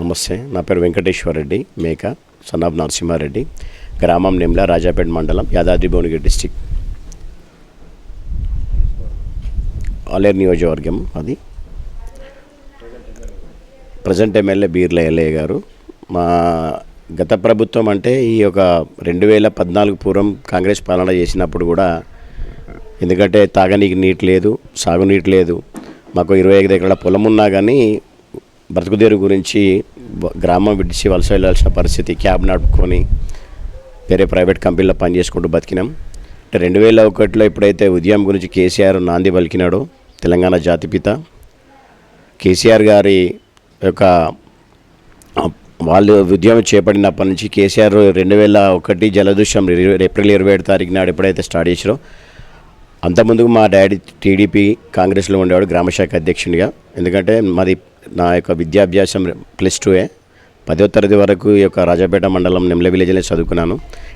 నమస్తే నా పేరు వెంకటేశ్వర రెడ్డి మేక సన్ ఆఫ్ నరసింహారెడ్డి గ్రామం నిమ్ల రాజాపేట మండలం యాదాద్రి భువనగిరి డిస్టిక్. ఆలేరు నియోజకవర్గం అది. ప్రజెంట్ ఎమ్మెల్యే బీర్ల ఎల్ఏ గారు. మా గత ప్రభుత్వం అంటే ఈ యొక్క రెండు వేల పద్నాలుగు పూర్వం కాంగ్రెస్ పాలన చేసినప్పుడు కూడా ఎందుకంటే తాగనీకి నీటి లేదు సాగునీటి లేదు మాకు ఇరవై ఐదు ఎకరాల పొలం ఉన్నా కానీ బ్రతుకుదేరు గురించి గ్రామం విడిచి వలస వెళ్ళాల్సిన పరిస్థితి క్యాబ్ నడుపుకొని వేరే ప్రైవేట్ కంపెనీలో పనిచేసుకుంటూ బతికినాం. అంటే రెండు వేల ఒకటిలో ఎప్పుడైతే ఉద్యమం గురించి కేసీఆర్ నాంది పలికినాడో తెలంగాణ జాతిపిత కేసీఆర్ గారి యొక్క వాళ్ళు ఉద్యమం చేపట్టినప్పటి నుంచి కేసీఆర్ రెండు వేల ఒకటి జలదృశ్యం ఏప్రిల్ ఇరవై ఏడు తారీఖు నాడు ఎప్పుడైతే స్టార్ట్ చేసారో అంతకుముందు మా డాడీ టీడీపీ కాంగ్రెస్లో ఉండేవాడు గ్రామశాఖ అధ్యక్షునిగా. ఎందుకంటే మాది నా యొక్క విద్యాభ్యాసం ప్లస్ టూఏ పదో తరగతి వరకు ఈ యొక్క రాజాపేట మండలం నెమ్ల విలేజ్లో చదువుకున్నాను.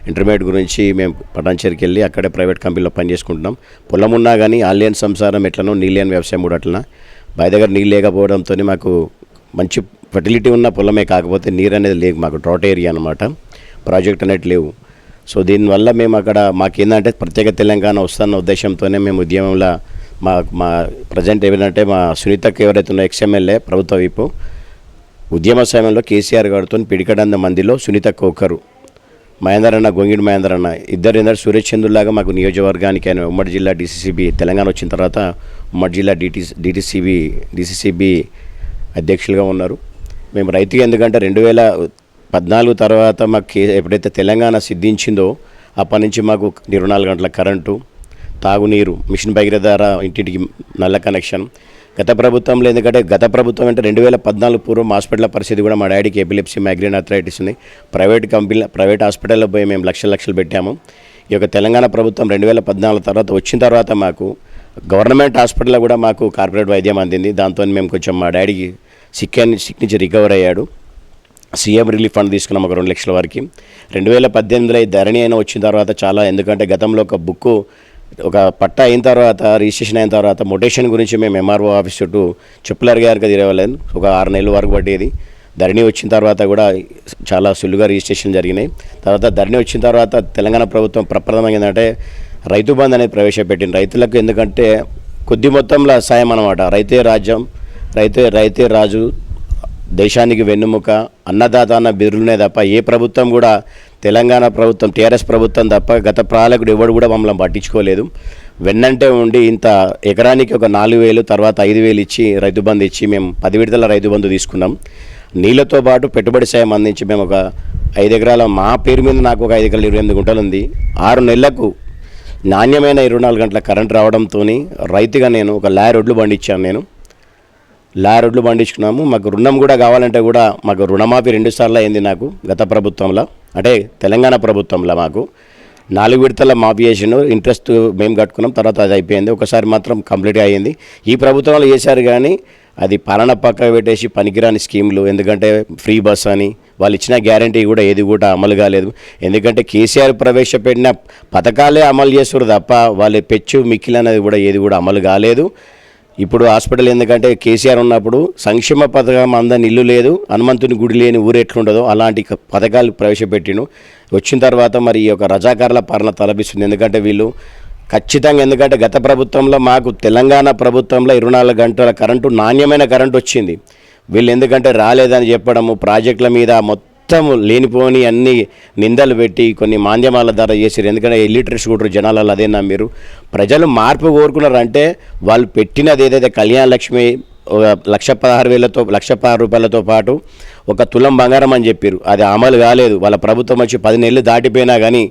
ఇంటర్మీడియట్ గురించి మేము పటాన్చేరికి వెళ్ళి అక్కడే ప్రైవేట్ కంపెనీలో పనిచేసుకుంటున్నాం. పొలం ఉన్నా కానీ ఆన్లైన్ సంసారం ఎట్లనో నీళ్ళని వ్యవసాయం కూడా అట్లన. బావి దగ్గర నీళ్ళు లేకపోవడంతో మాకు మంచి ఫెర్టిలిటీ ఉన్న పొలమే కాకపోతే నీరు అనేది లేదు మాకు డ్రాట్ ఏరియా అనమాట ప్రాజెక్ట్ అనేది లేవు. సో దీనివల్ల మేము అక్కడ మాకేందంటే ప్రత్యేక తెలంగాణ వస్తున్న ఉద్దేశంతోనే మేము ఉద్యమంలో మా మా ప్రజెంట్ ఏమిటంటే మా సునీతకి ఎవరైతే ఉన్న ఎక్స్ఎమ్మెల్యే ప్రభుత్వ వైపు ఉద్యమ సమయంలో కేసీఆర్ గారితో పిడికడంద మందిలో సునీతకు ఒకరు మహేందర్ అన్న గొంగిడి మహేందర్ అన్న ఇద్దరు ఇద్దరు సురేష్ చంద్రులాగా మాకు నియోజకవర్గానికి ఆయన ఉమ్మడి జిల్లా డీసీసీబీ తెలంగాణ వచ్చిన తర్వాత ఉమ్మడి జిల్లా డిటి డిటిసిబి డిసిసిబి అధ్యక్షులుగా ఉన్నారు. మేము రైతు ఎందుకంటే రెండు వేల పద్నాలుగు తర్వాత మాకు కే ఎప్పుడైతే తెలంగాణ సిద్ధించిందో అప్పటి నుంచి మాకు ఇరవై నాలుగు గంటల కరెంటు తాగునీరు మిషన్ భగీరథ ద్వారా ఇంటింటికి నల్ల కనెక్షన్. గత ప్రభుత్వంలో ఎందుకంటే గత ప్రభుత్వం అంటే రెండు వేల పద్నాలుగు పూర్వం హాస్పిటల్ పరిస్థితి కూడా మా డాడీకి ఎపిలెప్సీ మైగ్రేన్ అథరైటిస్ ఉంది. ప్రైవేట్ కంపెనీ ప్రైవేట్ హాస్పిటల్లో పోయి మేము లక్షలు లక్షలు పెట్టాము. ఈ యొక్క తెలంగాణ ప్రభుత్వం రెండు వేల పద్నాలుగు తర్వాత వచ్చిన తర్వాత మాకు గవర్నమెంట్ హాస్పిటల్లో కూడా మాకు కార్పొరేట్ వైద్యం అందింది. దాంతో మేము కొంచెం మా డాడీకి సిక్ సిక్ నుంచి రికవర్ అయ్యాడు. సీఎం రిలీఫ్ ఫండ్ తీసుకున్నాం ఒక రెండు లక్షల వరకు. రెండు వేల పద్దెనిమిదిలో ధరణి అయినా వచ్చిన తర్వాత చాలా ఎందుకంటే గతంలో ఒక బుక్ ఒక పట్ట అయిన తర్వాత రిజిస్ట్రేషన్ అయిన తర్వాత మొటేషన్ గురించి మేము ఎంఆర్ఓ ఆఫీస్ చుట్టూ చెప్పులర్ గారికి తిరగలేదు ఒక ఆరు నెలల వరకు పట్టేది. ధరణి వచ్చిన తర్వాత కూడా చాలా సులువుగా రిజిస్ట్రేషన్ జరిగినాయి. తర్వాత ధరణి వచ్చిన తర్వాత తెలంగాణ ప్రభుత్వం ప్రప్రథమంగా ఏంటంటే రైతు బంద్ అనేది ప్రవేశపెట్టింది. రైతులకు ఎందుకంటే కొద్ది మొత్తంలో సాయం అనమాట రైతే రాజ్యం రైతే రైతే రాజు దేశానికి వెన్నుముక అన్నదాత అన్న బిరులునే తప్ప ఏ ప్రభుత్వం కూడా తెలంగాణ ప్రభుత్వం టీఆర్ఎస్ ప్రభుత్వం తప్ప గత పాలకుడు ఎవడు కూడా మమ్మల్ని పట్టించుకోలేదు. వెన్నంటే ఉండి ఇంత ఎకరానికి ఒక నాలుగు వేలు తర్వాత ఐదు వేలు ఇచ్చి రైతు బంధు ఇచ్చి మేము పది విడతల రైతు బంధు తీసుకున్నాం. నీళ్ళతో పాటు పెట్టుబడి సాయం అందించి మేము ఒక ఐదు ఎకరాల మా పేరు మీద నాకు ఒక ఐదు ఎకరాలు ఇరవై ఎనిమిది గుంటలు ఉంది. ఆరు నెలలకు నాణ్యమైన ఇరవై నాలుగు గంటల కరెంట్ రావడంతో రైతుగా నేను ఒక లారీ రోడ్లు పండించాను నేను. లారడ్లు పండించుకున్నాము. మాకు రుణం కూడా కావాలంటే కూడా మాకు రుణమాఫీ రెండు సార్లు అయింది నాకు గత ప్రభుత్వంలో. అంటే తెలంగాణ ప్రభుత్వంలో మాకు. నాలుగు విడతల మాఫీ చేసిన ఇంట్రెస్ట్ మేము కట్టుకున్నాం. తర్వాత అది అయిపోయింది. ఒకసారి మాత్రం కంప్లీట్ అయ్యింది. ఈ ప్రభుత్వంలో చేశారు కానీ అది పాలన పక్క పెట్టేసి పనికిరాని స్కీములు. ఎందుకంటే ఫ్రీ బస్ అని వాళ్ళు ఇచ్చిన గ్యారంటీ కూడా ఏది కూడా అమలు కాలేదు. ఎందుకంటే కేసీఆర్ ప్రవేశపెట్టిన పథకాలే అమలు చేస్తారు తప్ప వాళ్ళు పెచ్చు మిక్కిలు అనేది కూడా ఏది కూడా అమలు కాలేదు. ఇప్పుడు హాస్పిటల్ ఎందుకంటే కేసీఆర్ ఉన్నప్పుడు సంక్షేమ పథకం అందని ఇల్లు లేదు హనుమంతుని గుడి లేని ఊరు ఎట్లుండదో అలాంటి పథకాలు ప్రవేశపెట్టిను వచ్చిన తర్వాత మరి ఈ యొక్క రజాకారుల పాలన తలపిస్తుంది. ఎందుకంటే వీళ్ళు ఖచ్చితంగా ఎందుకంటే గత ప్రభుత్వంలో మాకు తెలంగాణ ప్రభుత్వంలో ఇరవై నాలుగు గంటల కరెంటు నాణ్యమైన కరెంటు వచ్చింది వీళ్ళు ఎందుకంటే రాలేదని చెప్పడము ప్రాజెక్టుల మీద మొత్తం లేనిపోని అన్ని నిందలు పెట్టి కొన్ని మాంద్యమాల ద్వారా చేసారు ఎందుకంటే ఇల్లిటరసీ కూడా జనాలలో అదేనా మీరు. ప్రజలు మార్పు కోరుకున్నారంటే వాళ్ళు పెట్టినది ఏదైతే కళ్యాణ లక్ష్మి లక్ష పదహారు వేలతో లక్ష పదహారు రూపాయలతో పాటు ఒక తులం బంగారం అని చెప్పారు అది అమలు కాలేదు. వాళ్ళ ప్రభుత్వం వచ్చి పది నెలలు దాటిపోయినా కానీ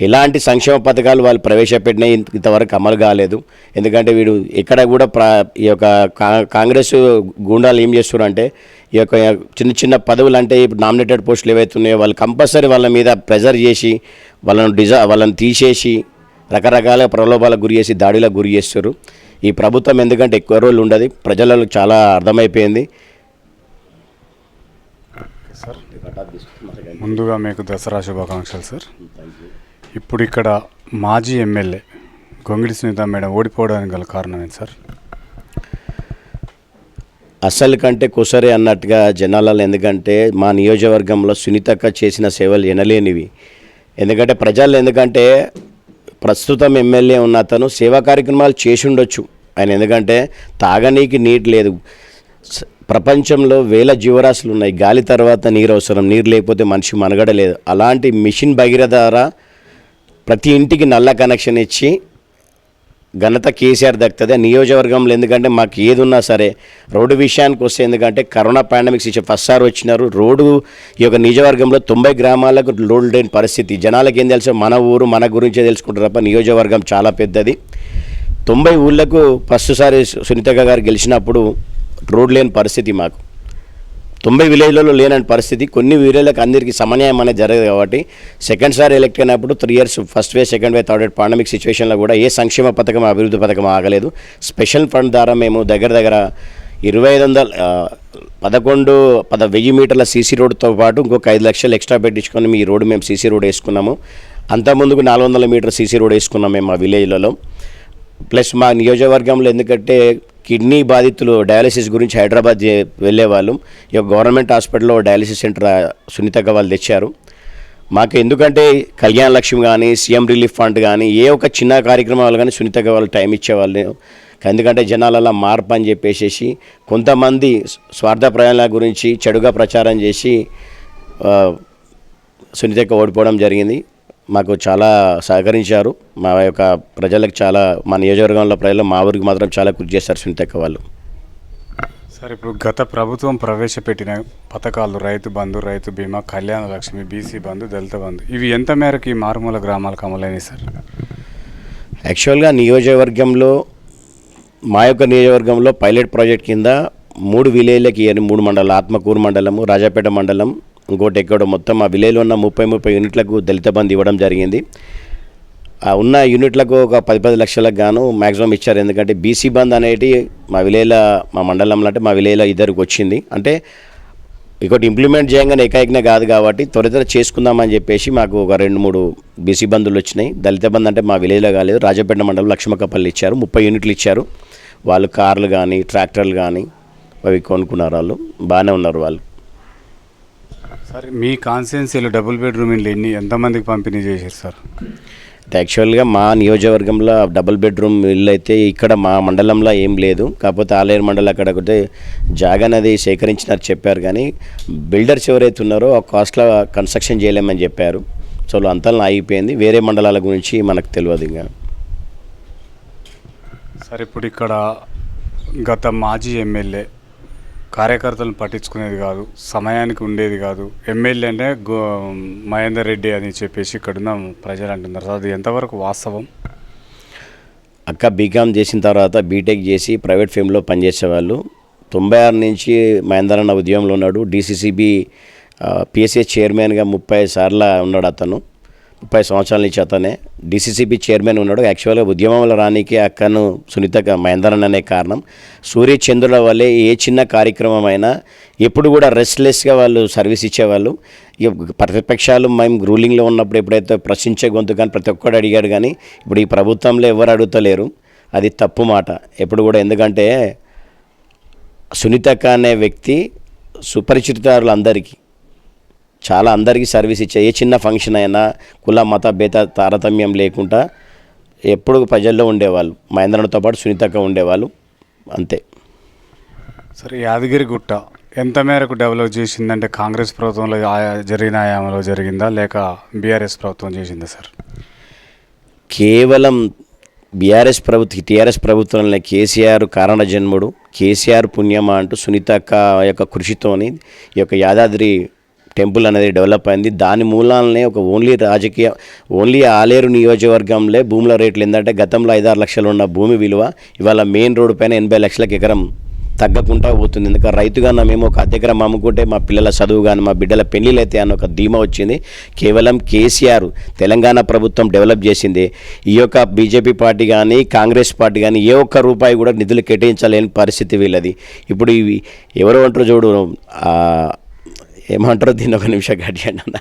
ఎలాంటి సంక్షేమ పథకాలు వాళ్ళు ప్రవేశపెట్టినాయి ఇంత- ఇంతవరకు అమలు కాలేదు. ఎందుకంటే వీడు ఎక్కడ కూడా ప్రా ఈ యొక్క కా- కాంగ్రెస్ గూండాలు ఏం చేస్తున్నారంటే ఈ యొక్క చిన్న చిన్న పదవులు అంటే ఇప్పుడు నామినేటెడ్ పోస్టులు ఏవైతే ఉన్నాయో వాళ్ళు కంపల్సరీ వాళ్ళ మీద ప్రెజర్ చేసి వాళ్ళని డిజా వాళ్ళని తీసేసి రకరకాల ప్రలోభాలకు గురి చేసి దాడిలకు గురి చేస్తారు ఈ ప్రభుత్వం ఎందుకంటే ఎక్కువ రోజులు ఉండదు. ప్రజలకు చాలా అర్థమైపోయింది. సార్ ముందుగా మీకు దసరా శుభాకాంక్షలు సార్. ఇప్పుడు ఇక్కడ మాజీ ఎమ్మెల్యే గొంగిడి సునీత మేడం ఓడిపోవడానికి గల కారణం ఏంటి సార్? అసలు కంటే కుసరే అన్నట్టుగా జనాలలో ఎందుకంటే మా నియోజకవర్గంలో సునీతక్క చేసిన సేవలు ఎనలేనివి ఎందుకంటే ప్రజలు ఎందుకంటే ప్రస్తుతం ఎమ్మెల్యే ఉన్న అతను సేవా కార్యక్రమాలు చేసి ఉండొచ్చు. ఆయన ఎందుకంటే తాగనీకి నీటి లేదు. ప్రపంచంలో వేల జీవరాశులు ఉన్నాయి. గాలి తర్వాత నీరు అవసరం. నీరు లేకపోతే మనిషి మనగడ లేదు అలాంటి మిషన్ భగీరథ ద్వారా ప్రతి ఇంటికి నల్ల కనెక్షన్ ఇచ్చి ఘనత కేసీఆర్ దక్కుతుంది. నియోజకవర్గంలో ఎందుకంటే మాకు ఏది ఉన్నా సరే రోడ్డు విషయానికి వస్తే ఎందుకంటే కరోనా పాండమిక్స్ ఇచ్చే ఫస్ట్ సార్ వచ్చినారు. రోడ్డు ఈ యొక్క నియోజకవర్గంలో తొంభై గ్రామాలకు రోడ్డు లేని పరిస్థితి. జనాలకు ఏం తెలుసు? మన ఊరు మన గురించే తెలుసుకుంటారు తప్ప నియోజకవర్గం చాలా పెద్దది. తొంభై ఊళ్ళకు ఫస్ట్ సారి సునీత గారు గెలిచినప్పుడు రోడ్ లేని పరిస్థితి మాకు. తొంభై విలేజ్లలో లేనని పరిస్థితి. కొన్ని విలేజ్లకు అందరికీ సమన్యాయం అనేది జరగదు కాబట్టి సెకండ్ సారి ఎలక్ట్ అయినప్పుడు three years first wave second wave third wave pandemic సిచ్యువేషన్లో కూడా ఏ సంక్షేమ పథకం అభివృద్ధి పథకం ఆగలేదు. స్పెషల్ ఫండ్ ద్వారా మేము దగ్గర దగ్గర ఇరవై ఐదు వందల పదకొండు పద వెయ్యి మీటర్ల సీసీ రోడ్తో పాటు ఇంకొక ఐదు లక్షలు ఎక్స్ట్రా పెట్టించుకొని మీ రోడ్డు మేము సీసీ రోడ్ వేసుకున్నాము. అంతకుముందుకు నాలుగు వందల మీటర్ సీసీ రోడ్ వేసుకున్నాం మేము మా విలేజ్లలో. ప్లస్ మా నియోజకవర్గంలో ఎందుకంటే కిడ్నీ బాధితులు డయాలసిస్ గురించి హైదరాబాద్ వెళ్ళేవాళ్ళు. ఈ గవర్నమెంట్ హాస్పిటల్లో డయాలసిస్ సెంటర్ ఆ, సునీతక్క వాళ్ళు తెచ్చారు. మాకు ఎందుకంటే కళ్యాణ లక్ష్మి కానీ సీఎం రిలీఫ్ ఫండ్ కానీ ఏ ఒక చిన్న కార్యక్రమాలు కానీ సునీతక్క వాళ్ళు టైం ఇచ్చేవాళ్ళు. ఎందుకంటే జనాలలో మార్పు అని చెప్పేసి కొంతమంది స్వార్థ ప్రయాణాల గురించి చెడుగా ప్రచారం చేసి సునీతక్క ఓడిపోవడం జరిగింది. మాకు చాలా సహకరించారు. మా యొక్క ప్రజలకు చాలా మా నియోజకవర్గంలో ప్రజలు మా ఊరికి మాత్రం చాలా కృషి చేస్తారు సునీతక్క వాళ్ళు. సార్ ఇప్పుడు గత ప్రభుత్వం ప్రవేశపెట్టిన పథకాలు రైతు బంధు రైతు బీమా కళ్యాణ లక్ష్మి బీసీ బంధు దళిత బంధు ఇవి ఎంత మేరకు ఈ మారుమూల గ్రామాలకు అమలైనవి సార్? యాక్చువల్గా నియోజకవర్గంలో మా యొక్క నియోజకవర్గంలో పైలట్ ప్రాజెక్ట్ కింద మూడు విలేజ్లకి మూడు మండలాలు ఆత్మకూరు మండలము రాజాపేట మండలం ఇంకోటి ఎక్కడో మొత్తం ఆ విలేజ్లో ఉన్న ముప్పై ముప్పై యూనిట్లకు దళిత బంధు ఇవ్వడం జరిగింది. ఆ ఉన్న యూనిట్లకు ఒక పది పది లక్షలకు గాను మ్యాక్సిమం ఇచ్చారు. ఎందుకంటే బీసీ బంద్ అనేది మా విలేజ్లో మా మండలంలో అంటే మా విలేజ్లో ఇద్దరికి వచ్చింది. అంటే ఇంకోటి ఇంప్లిమెంట్ చేయగానే ఏకైకనే కాదు కాబట్టి త్వర త్వర చేసుకుందామని చెప్పేసి మాకు ఒక రెండు మూడు బీసీ బంధులు వచ్చినాయి. దళిత బంధు అంటే మా విలేజ్లో కాలేదు. రాజపేట మండలం లక్ష్మకపల్లి ఇచ్చారు. ముప్పై యూనిట్లు ఇచ్చారు. వాళ్ళు కార్లు కానీ ట్రాక్టర్లు కానీ అవి కొనుక్కున్నారు వాళ్ళు. బాగానే ఉన్నారు వాళ్ళు. సార్ మీ కాన్స్టిట్యున్సీలో డబుల్ బెడ్రూమ్ ఇల్లు ఎన్ని ఎంతమందికి పంపిణీ చేశారు సార్? యాక్చువల్గా మా నియోజకవర్గంలో డబుల్ బెడ్రూమ్ ఇల్లు అయితే ఇక్కడ మా మండలంలో ఏం లేదు. కాకపోతే ఆలేరు మండలం అక్కడ ఒకటి జాగా అనేది సేకరించినారు చెప్పారు కానీ బిల్డర్స్ ఎవరైతే ఉన్నారో ఆ కాస్ట్లో కన్స్ట్రక్షన్ చేయలేమని చెప్పారు. సో అంతలో ఆగిపోయింది. వేరే మండలాల గురించి మనకు తెలియదు ఇంకా. సార్ ఇప్పుడు ఇక్కడ గత మాజీ ఎమ్మెల్యే కార్యకర్తలను పట్టించుకునేది కాదు సమయానికి ఉండేది కాదు. ఎమ్మెల్యే అంటే గో మహేందర్ రెడ్డి అని చెప్పేసి ఇక్కడున్న ప్రజలు అంటున్నారు. సార్ అది ఎంతవరకు వాస్తవం? అక్క బీకామ్ చేసిన తర్వాత బీటెక్ చేసి ప్రైవేట్ ఫేమ్లో పనిచేసేవాళ్ళు తొంభై ఆరు నుంచి మహేందర్ అన్న ఉద్యమంలో ఉన్నాడు. డీసీసీబీ పిఎస్ఏ చైర్మన్గా ముప్పై సార్లు ఉన్నాడు అతను. ముప్పై సంవత్సరాల నుంచి అతనే డీసీసీబీ చైర్మన్ ఉన్నాడు. యాక్చువల్గా ఉద్యమంలో రానికి అక్కను సునీత మహేందరన్ అనే కారణం. సూర్యచంద్రుల వల్లే ఏ చిన్న కార్యక్రమం అయినా ఎప్పుడు కూడా రెస్ట్లెస్గా వాళ్ళు సర్వీస్ ఇచ్చేవాళ్ళు. ప్రతిపక్షాలు మేము రూలింగ్లో ఉన్నప్పుడు ఎప్పుడైతే ప్రశ్నించే గొంతు కానీ ప్రతి ఒక్కడు అడిగాడు కానీ ఇప్పుడు ఈ ప్రభుత్వంలో ఎవరు అడుగుతలేరు. అది తప్పు మాట. ఎప్పుడు కూడా ఎందుకంటే సునీతక్క అనే వ్యక్తి సుపరిచితురాలు అందరికీ. చాలా అందరికీ సర్వీస్ ఇచ్చే ఏ చిన్న ఫంక్షన్ అయినా కుల మత భేద తారతమ్యం లేకుండా ఎప్పుడు ప్రజల్లో ఉండేవాళ్ళు. మహేంద్రతో పాటు సునీతక్క ఉండేవాళ్ళు. అంతే. సరే యాదగిరి గుట్ట ఎంత మేరకు డెవలప్ చేసిందంటే కాంగ్రెస్ ప్రభుత్వంలో ఆయా- జరిగిన ఆయామంలో జరిగిందా? లేక బీఆర్ఎస్ ప్రభుత్వం చేసిందా సార్? కేవలం బీఆర్ఎస్ ప్రభుత్వ టీఆర్ఎస్ ప్రభుత్వంలో కేసీఆర్ కారణ జన్ముడు కేసీఆర్ పుణ్యమా అంటూ సునీతక్క యొక్క కృషితోని ఈ యొక్క యాదాద్రి టెంపుల్ అనేది డెవలప్ అయింది. దాని మూలాలనే ఒక ఓన్లీ రాజకీయ ఓన్లీ ఆలేరు నియోజకవర్గంలో భూముల రేట్లు ఏంటంటే గతంలో ఐదారు లక్షలు ఉన్న భూమి విలువ ఇవాళ మెయిన్ రోడ్డు పైన ఎనభై లక్షలకు ఎకరం తగ్గకుండా పోతుంది. ఎందుకంటే రైతుగా మేము ఒక అద్దె ఎకరం అమ్ముకుంటే మా పిల్లల చదువు కానీ మా బిడ్డల పెళ్ళిళ్ళు అయితే అన్న ఒక ధీమా వచ్చింది. కేవలం కేసీఆర్ తెలంగాణ ప్రభుత్వం డెవలప్ చేసింది. ఈ యొక్క బీజేపీ పార్టీ కానీ కాంగ్రెస్ పార్టీ కానీ ఏ ఒక్క రూపాయి కూడా నిధులు కేటాయించలేని పరిస్థితి వీళ్ళది. ఇప్పుడు ఇవి ఎవరు అంటారు చూడు ఏమంటారో దీన్ని ఒక నిమిషం గడియండి అన్న.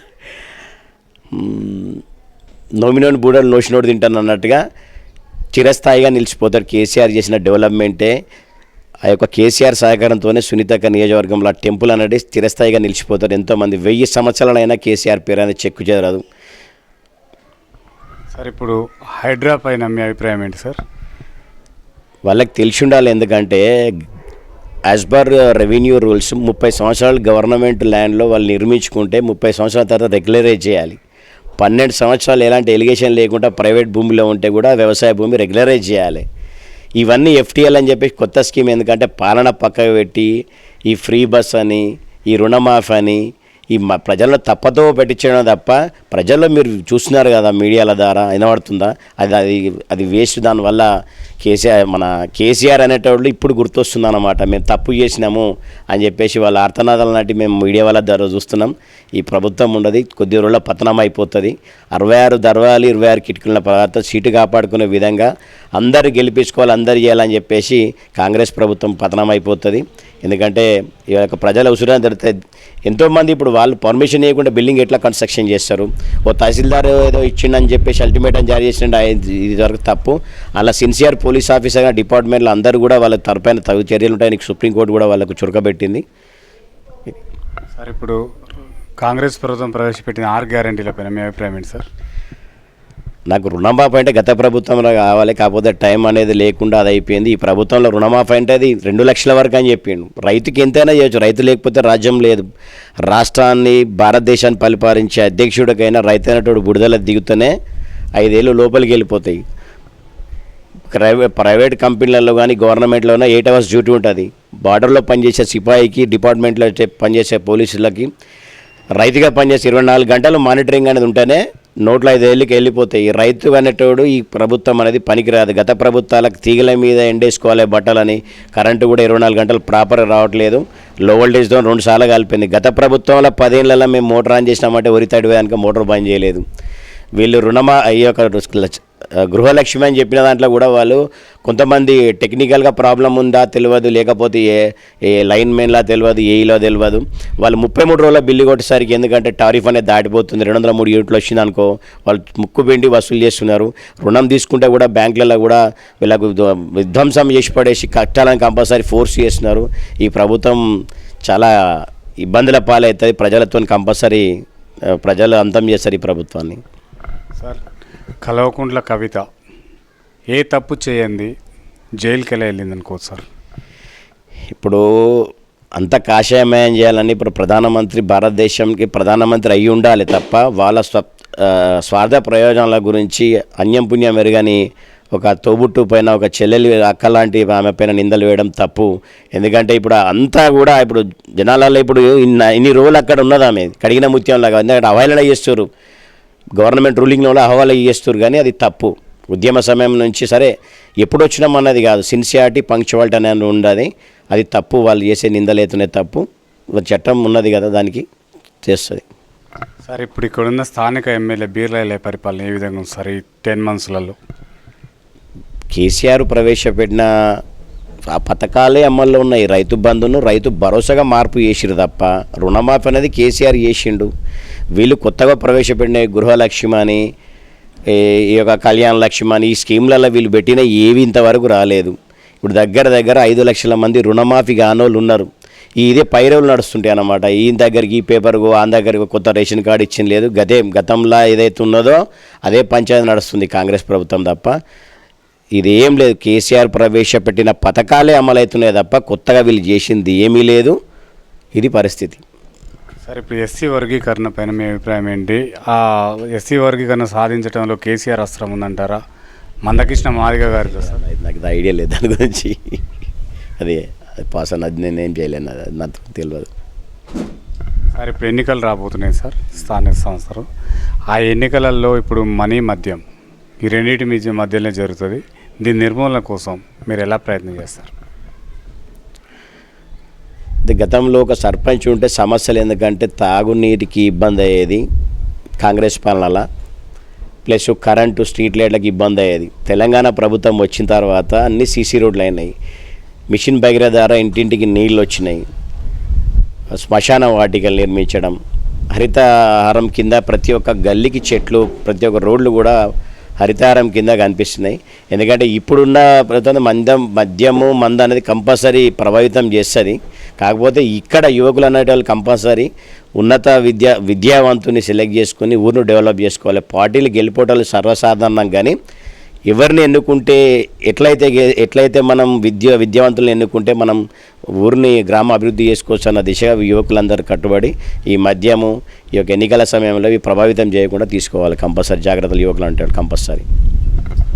నోమినోని బూడలు నోసినోడు తింటాను అన్నట్టుగా చిరస్థాయిగా నిలిచిపోతారు. కేసీఆర్ చేసిన డెవలప్మెంటే ఆ యొక్క కేసీఆర్ సహకారంతోనే సునీతక్క నియోజకవర్గంలో ఆ టెంపుల్ అనేది స్థిరస్థాయిగా నిలిచిపోతారు. ఎంతోమంది వెయ్యి సంవత్సరాలైనా కేసీఆర్ పేరు అనేది చెక్కు చేరదు సార్ ఇప్పుడు హైడ్రా పైన మీ అభిప్రాయం ఏంటి సార్? వాళ్ళకి తెలిసి ఉండాలి ఎందుకంటే యాజ్ పర్ రెవెన్యూ రూల్స్ ముప్పై సంవత్సరాలు గవర్నమెంట్ ల్యాండ్లో వాళ్ళు నిర్మించుకుంటే ముప్పై సంవత్సరాల తర్వాత రెగ్యులరైజ్ చేయాలి. పన్నెండు సంవత్సరాలు ఎలాంటి ఎలిగేషన్ లేకుండా ప్రైవేట్ భూమిలో ఉంటే కూడా వ్యవసాయ భూమి రెగ్యులరైజ్ చేయాలి. ఇవన్నీ ఎఫ్టీఎల్ అని చెప్పి కొత్త స్కీమ్ ఎందుకంటే పాలన పక్కకు పెట్టి ఈ ఫ్రీ బస్ అని ఈ రుణమాఫీ అని ఈ మ- ప్రజల్లో తప్పతో పెట్టించడం తప్ప ప్రజల్లో మీరు చూస్తున్నారు కదా మీడియాల ద్వారా వినబడుతుందా? అది అది అది వేస్ట్ దానివల్ల కేసీఆర్ మన కేసీఆర్ అనేటోళ్ళు ఇప్పుడు గుర్తొస్తుంది అనమాట మేము తప్పు చేసినాము అని చెప్పేసి వాళ్ళ ఆర్తనాదాలు నాటి మేము మీడియా వాళ్ళ ద్వారా చూస్తున్నాం. ఈ ప్రభుత్వం ఉండదు కొద్ది రోజుల్లో పతనం అయిపోతుంది. అరవై ఆరు దర్వాలు ఇరవై ఆరు కిటికీల తర్వాత సీటు కాపాడుకునే విధంగా అందరు గెలిపించుకోవాలి అందరు చేయాలని చెప్పేసి కాంగ్రెస్ ప్రభుత్వం పతనం అయిపోతుంది. ఎందుకంటే ఈ యొక్క ప్రజల ఉసురాన్ని జరిగితే ఎంతోమంది ఇప్పుడు వాళ్ళు పర్మిషన్ ఇవ్వకుండా బిల్డింగ్ ఎట్లా కన్స్ట్రక్షన్ చేస్తారు? ఓ తహసీల్దార్ ఏదో ఇచ్చిండని చెప్పేసి అల్టిమేటం జారీ చేసిండు ఇది వరకు తప్పు. అలా సిన్సియర్ పోలీస్ ఆఫీసర్ డిపార్ట్మెంట్లో అందరూ కూడా వాళ్ళ తరపైన తగు చర్యలు ఉంటాయని సుప్రీంకోర్టు కూడా వాళ్ళకు చురకబెట్టింది. సార్ ఇప్పుడు కాంగ్రెస్ ప్రభుత్వం ప్రవేశపెట్టిన ఆర్ గ్యారంటీలపైన మీ అభిప్రాయం ఏంటి సార్? నాకు రుణమాఫీ అంటే గత ప్రభుత్వంలో కావాలి కాకపోతే టైం అనేది లేకుండా అది అయిపోయింది. ఈ ప్రభుత్వంలో రుణమాఫీ అంటే అది రెండు లక్షల వరకు అని చెప్పిండు. రైతుకి ఎంతైనా చేయొచ్చు రైతు లేకపోతే రాజ్యం లేదు. రాష్ట్రాన్ని భారతదేశాన్ని పరిపాలించే అధ్యక్షుడికైనా రైతు అనేటోడు బుడదల దిగుతూనే ఐదేళ్ళు లోపలికి వెళ్ళిపోతాయి. ప్రైవేట్ ప్రైవేట్ కంపెనీలలో కానీ గవర్నమెంట్లోనే ఎయిట్ అవర్స్ డ్యూటీ ఉంటుంది. బార్డర్లో పనిచేసే సిపాయికి డిపార్ట్మెంట్లో పనిచేసే పోలీసులకి రైతుగా పనిచేసే ఇరవై నాలుగు గంటలు మానిటరింగ్ అనేది ఉంటేనే నోట్లో ఐదేళ్ళకి వెళ్ళిపోతాయి ఈ రైతు అనేటోడు ఈ ప్రభుత్వం అనేది పనికిరాదు. గత ప్రభుత్వాలకు తీగల మీద ఎండేసుకోవాలి బట్టలని కరెంటు కూడా ఇరవై నాలుగు గంటలు ప్రాపర్ రావట్లేదు. లో వోల్టేజ్తో రెండు సార్లు కలిపింది గత ప్రభుత్వంలో పదేళ్ళలో మేము మోటార్ ఆన్ చేసినామంటే వరి తడివేదానికి మోటార్ బంద్ చేయలేదు. వీళ్ళు రుణమా అయ్యే ఒక గృహలక్ష్మి అని చెప్పిన దాంట్లో కూడా వాళ్ళు కొంతమంది టెక్నికల్గా ప్రాబ్లం ఉందా తెలియదు లేకపోతే ఏ ఏ లైన్ మెన్లా తెలియదు ఏఈలో తెలియదు. వాళ్ళు ముప్పై మూడు రోజుల బిల్లు కొట్టేసరికి ఎందుకంటే టారిఫ్ అనేది దాటిపోతుంది. రెండు వందల మూడు యూనిట్లు వచ్చింది అనుకో వాళ్ళు ముక్కు పిండి వసూలు చేస్తున్నారు. రుణం తీసుకుంటే కూడా బ్యాంకులలో కూడా వీళ్ళకు విధ్వంసం చేసి పడేసి కట్టాలని కంపల్సరీ ఫోర్స్ చేస్తున్నారు. ఈ ప్రభుత్వం చాలా ఇబ్బందుల పాలవుతుంది ప్రజలతో కంపల్సరీ ప్రజలు అంతం చేస్తారు ఈ ప్రభుత్వాన్ని. సార్ కలవకుంట్ల కవిత ఏ తప్పు చేయండి జైలుకి ఎలా వెళ్ళింది అనుకో సార్. ఇప్పుడు అంత కాషాయమయం చేయాలని ఇప్పుడు ప్రధానమంత్రి భారతదేశంకి ప్రధానమంత్రి అయి ఉండాలి తప్ప వాళ్ళ స్వ స్వార్థ ప్రయోజనాల గురించి అన్యం పుణ్యం ఎరగని ఒక తోబుట్టు పైన ఒక చెల్లెలి అక్క లాంటి ఆమె పైన నిందలు వేయడం తప్పు. ఎందుకంటే ఇప్పుడు అంతా కూడా ఇప్పుడు జనాలలో ఇప్పుడు ఇన్ని ఇన్ని రోజులు అక్కడ ఉన్నది ఆమె కడిగిన ముత్యం లాగా ఎందుకంటే అవహేళన చేస్తారు గవర్నమెంట్ రూలింగ్లో హవాలా చేస్తారు కానీ అది తప్పు. ఉద్యమ సమయం నుంచి సరే ఎప్పుడు వచ్చినాం అన్నది కాదు. సిన్సియారిటీ పంక్చువాలిటీ అనేది ఉండదు. అది తప్పు. వాళ్ళు చేసే నిందలేతనే తప్పు. చట్టం ఉన్నది కదా దానికి చేస్తుంది. సార్ ఇప్పుడు ఇక్కడున్న స్థానిక ఎమ్మెల్యే బీర్లైలే పరిపాలన ఏ విధంగా ఉంది సార్ ఈ టెన్ మంత్స్లలో? కేసీఆర్ ప్రవేశపెట్టిన ఆ పథకాలే అమల్లో ఉన్నాయి. రైతు బంధును రైతు భరోసాగా మార్పు చేసిరు తప్ప రుణమాఫీ అనేది కేసీఆర్ చేసిండు. వీళ్ళు కొత్తగా ప్రవేశపెట్టిన గృహలక్ష్మి అని ఈ- యొక్క కళ్యాణ లక్ష్మి అని ఈ స్కీమ్లలో వీళ్ళు పెట్టిన ఏవి ఇంతవరకు రాలేదు. ఇప్పుడు దగ్గర దగ్గర ఐదు లక్షల మంది రుణమాఫీ కానోళ్ళు ఉన్నారు. ఈ ఇదే పైరవులు నడుస్తుంటాయి అన్నమాట. ఈయన దగ్గరికి ఈ పేపర్కు ఆయన దగ్గరికి కొత్త రేషన్ కార్డు ఇచ్చిన లేదు. గదే గతంలో ఏదైతే ఉన్నదో అదే పంచాయతీ నడుస్తుంది కాంగ్రెస్ ప్రభుత్వం తప్ప. ఇది ఏం లేదు. కేసీఆర్ ప్రవేశపెట్టిన పథకాలే అమలవుతున్నాయి తప్ప కొత్తగా వీళ్ళు చేసింది ఏమీ లేదు. ఇది పరిస్థితి. సార్ ఇప్పుడు ఎస్సీ వర్గీకరణ పైన మీ అభిప్రాయం ఏంటి? ఆ ఎస్సీ వర్గీకరణ సాధించడంలో కేసీఆర్ అస్త్రం ఉందంటారా? మందకృష్ణ మాదిగ గారితో సార్. నాకు ఇది ఐడియా లేదు దాని గురించి. అది పాస్ అది నేనేం చేయలేను అది నాకు తెలియదు. సార్ ఇప్పుడు ఎన్నికలు రాబోతున్నాయి సార్ స్థానిక సంస్థలు. ఆ ఎన్నికలలో ఇప్పుడు మనీ మద్యం ఈ రెండింటి మధ్య మధ్యలో జరుగుతుంది. దీని నిర్మూలన కోసం మీరు ఎలా ప్రయత్నం చేస్తారు? గతంలో ఒక సర్పంచ్ ఉంటే సమస్యలు ఎందుకంటే తాగునీటికి ఇబ్బంది అయ్యేది కాంగ్రెస్ పాలనల. ప్లస్ కరెంటు స్ట్రీట్ లైట్లకు ఇబ్బంది అయ్యేది. తెలంగాణ ప్రభుత్వం వచ్చిన తర్వాత అన్ని సీసీ రోడ్లు అయినాయి. మిషన్ భగీర ద్వారా ఇంటింటికి నీళ్ళు వచ్చినాయి. శ్మశాన వాటికలు నిర్మించడం. హరితహారం కింద ప్రతి ఒక్క గల్లీకి చెట్లు ప్రతి ఒక్క రోడ్లు కూడా హరితహారం కింద కనిపిస్తున్నాయి. ఎందుకంటే ఇప్పుడున్న ప్రభుత్వం మందం మద్యము మంద అనేది కంపల్సరీ ప్రభావితం చేస్తుంది. కాకపోతే ఇక్కడ యువకులు అనేటోళ్ళు కంపల్సరీ ఉన్నత విద్యా విద్యావంతుని సెలెక్ట్ చేసుకుని ఊరిని డెవలప్ చేసుకోవాలి. పార్టీలు గెలిపోవటాలు సర్వసాధారణం కానీ ఎవరిని ఎన్నుకుంటే ఎట్లయితే ఎట్లయితే మనం విద్య విద్యావంతులను ఎన్నుకుంటే మనం ఊరిని గ్రామ అభివృద్ధి చేసుకోవచ్చు అన్న దిశగా యువకులందరూ కట్టుబడి ఈ మద్యము ఈ యొక్క ఎన్నికల సమయంలో ఇవి ప్రభావితం చేయకుండా తీసుకోవాలి. కంపల్సరీ జాగ్రత్తలు యువకులు అంటే కంపల్సరీ.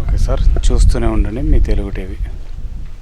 ఓకే సార్ చూస్తూనే ఉండండి మీ తెలుగు టీవీ.